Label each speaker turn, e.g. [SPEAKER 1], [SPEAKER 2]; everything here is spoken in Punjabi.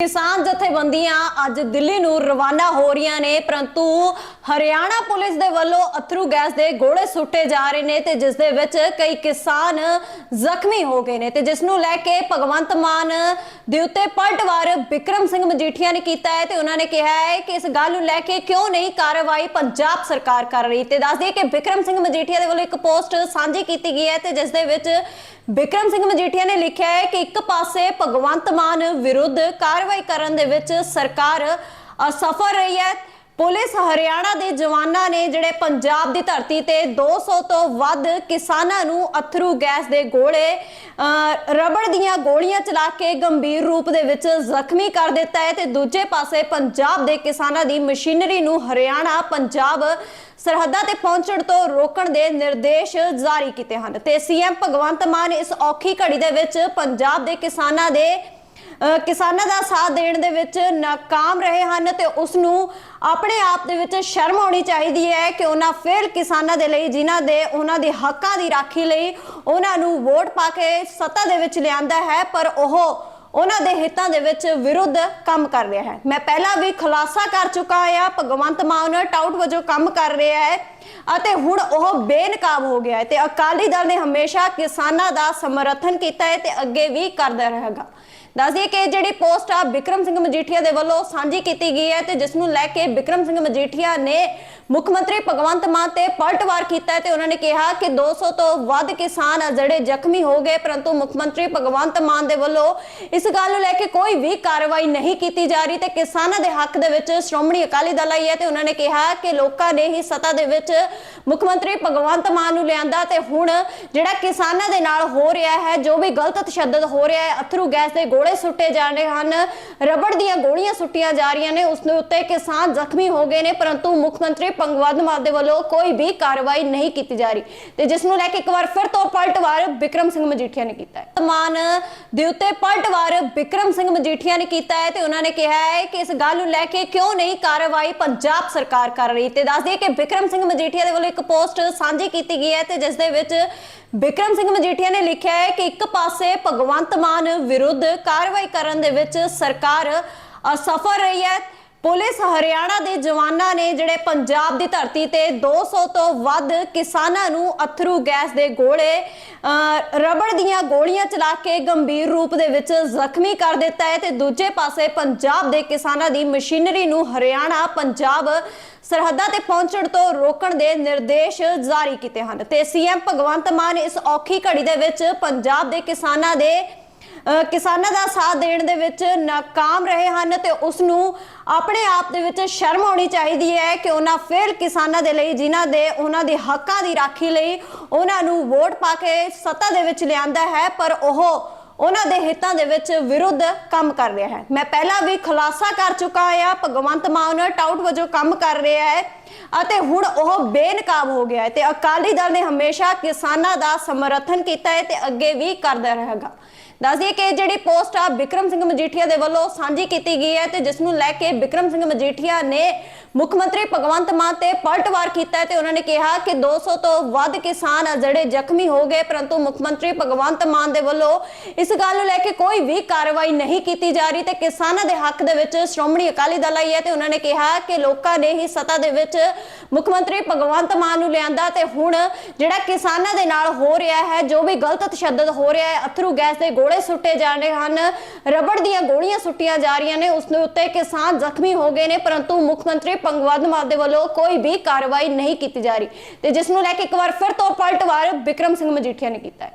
[SPEAKER 1] ਕਿਸਾਨ ਜਥੇਬੰਦੀਆਂ ਅੱਜ ਦਿੱਲੀ ਨੂੰ ਰਵਾਨਾ ਹੋ ਰਹੀਆਂ ਨੇ, ਪਰੰਤੂ ਹਰਿਆਣਾ ਪੁਲਿਸ ਦੇ ਵੱਲੋਂ ਅਥਰੂ ਗੈਸ ਦੇ ਗੋਲੇ ਸੁੱਟੇ ਜਾ ਰਹੇ ਨੇ ਤੇ ਜਿਸ ਦੇ ਵਿੱਚ ਕਈ ਕਿਸਾਨ ਜ਼ਖਮੀ ਹੋ ਗਏ ਨੇ ਤੇ ਜਿਸ ਨੂੰ ਲੈ ਕੇ ਭਗਵੰਤ ਮਾਨ ਦੇ ਉੱਤੇ ਪਲਟਵਾਰ ਵਿਕਰਮ ਸਿੰਘ ਮਜੀਠੀਆ ਨੇ ਕੀਤਾ ਹੈ ਤੇ ਉਹਨਾਂ ਨੇ ਕਿਹਾ ਹੈ ਕਿ ਇਸ ਗੱਲ ਨੂੰ ਲੈ ਕੇ ਕਿਉਂ ਨਹੀਂ ਕਾਰਵਾਈ ਪੰਜਾਬ ਸਰਕਾਰ ਕਰ ਰਹੀ ਤੇ ਦੱਸ ਦਈਏ ਕਿ ਵਿਕਰਮ ਸਿੰਘ ਮਜੀਠੀਆ ਦੇ ਵੱਲੋਂ ਇੱਕ ਪੋਸਟ ਸਾਂਝੀ ਕੀਤੀ ਗਈ ਹੈ ਤੇ ਜਿਸ ਦੇ ਵਿੱਚ ਬਿਕਰਮ ਸਿੰਘ ਮਜੀਠੀਆ ਨੇ ਲਿਖਿਆ ਹੈ ਕਿ ਇੱਕ ਪਾਸੇ ਭਗਵੰਤ ਮਾਨ ਵਿਰੁੱਧ ਕਾਰਵਾਈ ਕਰਨ ਦੇ ਵਿੱਚ ਸਰਕਾਰ ਅਸਫਲ ਰਹੀ ਹੈ ਪੁਲਿਸ ਹਰਿਆਣਾ ਦੇ ਜਵਾਨਾਂ ਨੇ ਜਿਹੜੇ ਪੰਜਾਬ ਦੀ ਧਰਤੀ ਤੇ 200 ਤੋਂ ਵੱਧ ਕਿਸਾਨਾਂ ਨੂੰ ਅਥਰੂ ਗੈਸ ਦੇ ਗੋਲੇ ਰਬੜ ਦੀਆਂ ਗੋਲੀਆਂ ਚਲਾ ਕੇ ਗੰਭੀਰ ਰੂਪ ਦੇ ਵਿੱਚ ਜ਼ਖਮੀ ਕਰ ਦਿੱਤਾ ਹੈ ਤੇ ਦੂਜੇ ਪਾਸੇ ਪੰਜਾਬ ਦੇ ਕਿਸਾਨਾਂ ਦੀ ਮਸ਼ੀਨਰੀ ਨੂੰ ਹਰਿਆਣਾ, ਪੰਜਾਬ ਸਰਹੱਦਾਂ ਤੇ ਪਹੁੰਚਣ ਤੋਂ ਰੋਕਣ ਦੇ ਨਿਰਦੇਸ਼ ਜਾਰੀ ਕੀਤੇ ਹਨ। ਤੇ ਸੀਐਮ ਭਗਵੰਤ ਮਾਨ ਇਸ ਔਖੀ ਘੜੀ ਦੇ ਵਿੱਚ ਪੰਜਾਬ ਦੇ ਕਿਸਾਨਾਂ ਦੇ ਕਿਸਾਨਾਂ ਦਾ ਸਾਥ ਦੇਣ ਦੇ ਵਿੱਚ ਨਾਕਾਮ ਰਹੇ ਹਨ ਤੇ ਉਸ ਨੂੰ ਆਪਣੇ ਆਪ ਦੇ ਵਿੱਚ ਸ਼ਰਮ ਆਉਣੀ ਚਾਹੀਦੀ ਹੈ ਕਿ ਉਹਨਾਂ ਫਿਰ ਕਿਸਾਨਾਂ ਦੇ ਲਈ, ਜਿਨ੍ਹਾਂ ਦੇ ਉਹਨਾਂ ਦੇ ਹੱਕਾਂ ਦੀ ਰਾਖੀ ਲਈ ਉਹਨਾਂ ਨੂੰ ਵੋਟ ਪਾ ਕੇ ਸੱਤਾ ਦੇ ਵਿੱਚ ਲਿਆਂਦਾ ਹੈ, ਪਰ ਉਹ ਉਹਨਾਂ ਦੇ ਹਿੱਤਾਂ ਦੇ ਵਿੱਚ ਵਿਰੁੱਧ ਕੰਮ ਕਰ ਰਿਹਾ ਹੈ। ਮੈਂ ਪਹਿਲਾਂ ਵੀ ਖੁਲਾਸਾ ਕਰ ਚੁੱਕਾ ਹਾਂ ਭਗਵੰਤ ਮਾਨ ਟਾਊਟ ਵਜੋਂ ਕੰਮ ਕਰ ਰਿਹਾ ਹੈ ਅਤੇ ਹੁਣ ਉਹ ਬੇਨਕਾਬ ਹੋ ਗਿਆ ਹੈ ਤੇ ਅਕਾਲੀ ਦਲ ਨੇ ਹਮੇਸ਼ਾ ਕਿਸਾਨਾਂ ਦਾ ਸਮਰਥਨ ਕੀਤਾ ਹੈ ਤੇ ਅੱਗੇ ਵੀ ਕਰਦਾ ਰਹੇਗਾ। ਦੱਸ ਕਿ ਜਿਹੜੀ ਪੋਸਟ ਆ ਵਿਕਰਮ ਸਿੰਘ ਮਜੀਠੀਆ ਦੇ ਵੱਲੋਂ ਸਾਂਝੀ ਕੀਤੀ ਗਈ ਹੈ ਤੇ ਜਿਸ ਨੂੰ ਲੈ ਕੇ ਵਿਕਰਮ ਸਿੰਘ ਮਜੀਠੀਆ ਨੇ ਮੁੱਖ ਮੰਤਰੀ ਭਗਵੰਤ ਮਾਨ ਤੇ ਪਲਟਵਾਰ ਕੀਤਾ ਹੈ ਤੇ ਉਹਨਾਂ ਨੇ ਕਿਹਾ ਕਿ 200 ਤੋਂ ਵੱਧ ਕਿਸਾਨ ਆ ਜਿਹੜੇ ਜ਼ਖਮੀ ਹੋ ਗਏ, ਪਰੰਤੂ ਮੁੱਖ ਮੰਤਰੀ ਭਗਵੰਤ ਮਾਨ ਦੇ ਵੱਲੋਂ ਇਸ ਗੱਲ ਨੂੰ ਲੈ ਕੇ ਕੋਈ ਵੀ ਕਾਰਵਾਈ ਨਹੀਂ ਕੀਤੀ ਜਾ ਰਹੀ ਤੇ ਕਿਸਾਨਾਂ ਦੇ ਹੱਕ ਦੇ ਵਿੱਚ ਸ਼੍ਰੋਮਣੀ ਅਕਾਲੀ ਦਲ ਆਈ ਹੈ ਤੇ ਉਹਨਾਂ ਨੇ ਕਿਹਾ ਕਿ ਲੋਕਾਂ ਨੇ ਹੀ ਸੱਤਾ ਦੇ ਵਿੱਚ ਮੁੱਖ ਮੰਤਰੀ ਭਗਵੰਤ ਮਾਨ ਨੂੰ ਲਿਆਂਦਾ ਤੇ ਹੁਣ ਜਿਹੜਾ ਕਿਸਾਨਾਂ ਦੇ ਨਾਲ ਹੋ ਰਿਹਾ ਹੈ, ਜੋ ਵੀ ਗਲਤ ਤਸ਼ੱਦਦ ਹੋ ਰਿਹਾ ਹੈ, ਅਥਰੂ ਗੈਸ ਦੇ ਗੋਲੇ ਸੁੱਟੇ ਜਾ ਰਹੇ ਹਨ, ਰਬੜ ਦੀਆਂ ਗੋਲੀਆਂ ਸੁੱਟੀਆਂ ਜਾ ਰਹੀਆਂ ਨੇ, ਉਸ ਦੇ ਉੱਤੇ ਕਿਸਾਨ ਜ਼ਖਮੀ ਹੋ ਗਏ ਨੇ, ਪਰੰਤੂ ਮੁੱਖ ਮੰਤਰੀ ਭਗਵੰਤ ਮਾਨ ਦੇ ਵੱਲੋਂ ਕੋਈ ਵੀ ਕਾਰਵਾਈ ਨਹੀਂ ਕੀਤੀ ਜਾ ਰਹੀ ਤੇ ਜਿਸ ਨੂੰ ਲੈ ਕੇ ਇੱਕ ਵਾਰ ਫਿਰ ਤੋਂ ਪਲਟਵਾਰ ਵਿਕਰਮ ਸਿੰਘ ਮਜੀਠੀਆ ਨੇ ਕੀਤਾ ਹੈ। ਮਾਨ ਦੇ ਉੱਤੇ ਪਲਟਵਾਰ ਵਿਕਰਮ ਸਿੰਘ ਮਜੀਠੀਆ ਨੇ ਕੀਤਾ ਹੈ ਤੇ ਉਹਨਾਂ ਨੇ ਕਿਹਾ ਹੈ ਕਿ ਇਸ ਗੱਲ ਨੂੰ ਲੈ ਕੇ ਕਿਉਂ ਨਹੀਂ ਕਾਰਵਾਈ ਪੰਜਾਬ ਸਰਕਾਰ ਕਰ ਰਹੀ ਤੇ ਦੱਸ ਦਈਏ ਕਿ ਬਿਕਰਮ ਸਿੰਘ ਮਜੀਠੀਆ ਦੇ ਵੱਲੋਂ ਇੱਕ ਪੋਸਟ ਸਾਂਝੀ ਕੀਤੀ ਗਈ ਹੈ ਤੇ ਜਿਸ ਦੇ ਵਿੱਚ ਬਿਕਰਮ ਸਿੰਘ ਮਜੀਠੀਆ ਨੇ ਲਿਖਿਆ ਹੈ ਕਿ ਇੱਕ ਪਾਸੇ ਭਗਵੰਤ ਮਾਨ ਵਿਰੁੱਧ ਕਾਰਵਾਈ ਕਰਨ ਦੇ ਵਿੱਚ ਸਰਕਾਰ ਅਸਫਲ ਰਹੀ ਹੈ ਪੁਲਿਸ ਹਰਿਆਣਾ ਦੇ ਜਵਾਨਾਂ ਨੇ ਜਿਹੜੇ ਪੰਜਾਬ ਦੀ ਧਰਤੀ ਤੇ 200 ਤੋਂ ਵੱਧ ਕਿਸਾਨਾਂ ਨੂੰ ਅਥਰੂ ਗੈਸ ਦੇ ਗੋਲੇ ਰਬੜ ਦੀਆਂ ਗੋਲੀਆਂ ਚਲਾ ਕੇ ਗੰਭੀਰ ਰੂਪ ਦੇ ਵਿੱਚ ਜ਼ਖਮੀ ਕਰ ਦਿੱਤਾ ਹੈ ਤੇ ਦੂਜੇ ਪਾਸੇ ਪੰਜਾਬ ਦੇ ਕਿਸਾਨਾਂ ਦੀ ਮਸ਼ੀਨਰੀ ਨੂੰ ਹਰਿਆਣਾ, ਪੰਜਾਬ ਸਰਹੱਦਾਂ ਤੇ ਪਹੁੰਚਣ ਤੋਂ ਰੋਕਣ ਦੇ ਨਿਰਦੇਸ਼ ਜਾਰੀ ਕੀਤੇ ਹਨ। ਤੇ ਸੀਐਮ ਭਗਵੰਤ ਮਾਨ ਇਸ ਔਖੀ ਘੜੀ ਦੇ ਵਿੱਚ ਪੰਜਾਬ ਦੇ ਕਿਸਾਨਾਂ ਦੇ ਕਿਸਾਨਾਂ ਦਾ ਸਾਥ ਦੇਣ ਦੇ ਵਿੱਚ ਨਾਕਾਮ ਰਹੇ ਹਨ ਤੇ ਉਸ ਨੂੰ ਆਪਣੇ ਆਪ ਦੇ ਵਿੱਚ ਸ਼ਰਮ ਆਉਣੀ ਚਾਹੀਦੀ ਹੈ ਕਿ ਉਹਨਾਂ ਫਿਰ ਕਿਸਾਨਾਂ ਦੇ ਲਈ, ਜਿਨ੍ਹਾਂ ਦੇ ਉਹਨਾਂ ਦੇ ਹੱਕਾਂ ਦੀ ਰਾਖੀ ਲਈ ਉਹਨਾਂ ਨੂੰ ਵੋਟ ਪਾ ਕੇ ਸੱਤਾ ਦੇ ਵਿੱਚ ਲਿਆਂਦਾ ਹੈ, ਪਰ ਉਹ ਉਹਨਾਂ ਦੇ ਹਿੱਤਾਂ ਦੇ ਵਿੱਚ ਵਿਰੁੱਧ ਕੰਮ ਕਰ ਰਿਹਾ ਹੈ। ਮੈਂ ਪਹਿਲਾਂ ਵੀ ਖੁਲਾਸਾ ਕਰ ਚੁੱਕਾ ਹਾਂ, ਭਗਵੰਤ ਮਾਨ ਟਾਊਟ ਵਜੋਂ ਕੰਮ ਕਰ ਰਿਹਾ ਹੈ ਅਤੇ ਹੁਣ ਉਹ ਬੇਨਕਾਬ ਹੋ ਗਿਆ ਹੈ ਤੇ ਅਕਾਲੀ ਦਲ ਨੇ ਹਮੇਸ਼ਾ ਕਿਸਾਨਾਂ ਦਾ ਸਮਰਥਨ ਕੀਤਾ ਹੈ ਤੇ ਅੱਗੇ ਵੀ ਕਰਦਾ ਰਹੇਗਾ। ਦੱਸ ਦਈਏ ਕਿ ਜਿਹੜੀ ਪੋਸਟ ਆ ਵਿਕਰਮ ਸਿੰਘ ਮਜੀਠੀਆ ਦੇ ਵੱਲੋਂ ਸਾਂਝੀ ਕੀਤੀ ਗਈ ਹੈ ਤੇ ਜਿਸ ਨੂੰ ਲੈ ਕੇ ਵਿਕਰਮ ਸਿੰਘ ਮਜੀਠੀਆ ਨੇ ਮੁੱਖ ਮੰਤਰੀ ਭਗਵੰਤ ਮਾਨ ਤੇ ਪਲਟਵਾਰ ਕੀਤਾ ਤੇ ਉਹਨਾਂ ਨੇ ਕਿਹਾ ਕਿ 200 ਤੋਂ ਵੱਧ ਕਿਸਾਨ ਜਿਹੜੇ ਜ਼ਖਮੀ ਹੋ ਗਏ, ਪਰੰਤੂ ਮੁੱਖ ਮੰਤਰੀ ਭਗਵੰਤ ਮਾਨ ਦੇ ਵੱਲੋਂ ਇਸ ਗੱਲ ਨੂੰ ਲੈ ਕੇ ਕੋਈ ਵੀ ਕਾਰਵਾਈ ਨਹੀਂ ਕੀਤੀ ਜਾ ਰਹੀ ਤੇ ਕਿਸਾਨਾਂ ਦੇ ਹੱਕ ਦੇ ਵਿੱਚ ਸ਼੍ਰੋਮਣੀ ਅਕਾਲੀ ਦਲ ਆਈ ਹੈ ਤੇ ਉਹਨਾਂ ਨੇ ਕਿਹਾ ਕਿ ਲੋਕਾਂ ਨੇ ਹੀ ਸੱਤਾ ਦੇ ਵਿੱਚ ਮੁੱਖ ਮੰਤਰੀ ਭਗਵੰਤ ਮਾਨ ਨੂੰ ਲਿਆਂਦਾ ਤੇ ਹੁਣ ਜਿਹੜਾ ਕਿਸਾਨਾਂ ਦੇ ਨਾਲ ਹੋ ਰਿਹਾ ਹੈ, ਜੋ ਵੀ ਗਲਤ ਤਸ਼ੱਦਦ ਹੋ ਰਿਹਾ ਹੈ, ਅਥਰੂ ਗੈਸ ਦੇ ਗੋਲੇ ਸੁੱਟੇ ਜਾ ਰਹੇ ਹਨ। ਰਬੜ ਦੀਆਂ ਗੋਲੀਆਂ ਸੁੱਟੀਆਂ ਜਾ ਰਹੀਆਂ ਨੇ। ਉਸ ਦੇ ਉੱਤੇ ਕਿਸਾਨ ਜ਼ਖਮੀ ਹੋ ਗਏ ਨੇ, ਪਰੰਤੂ ਮੁੱਖ ਮੰਤਰੀ ਭਗਵੰਤ ਮਾਨ ਦੇ ਵੱਲੋਂ ਕੋਈ ਵੀ ਕਾਰਵਾਈ ਨਹੀਂ ਕੀਤੀ ਜਾ ਰਹੀ। ਤੇ ਜਿਸ ਨੂੰ ਲੈ ਕੇ ਇੱਕ ਵਾਰ ਫਿਰ ਤੋਂ ਪਲਟਵਾਰ ਬਿਕਰਮ ਸਿੰਘ ਮਜੀਠੀਆ ਨੇ ਕੀਤਾ ਹੈ।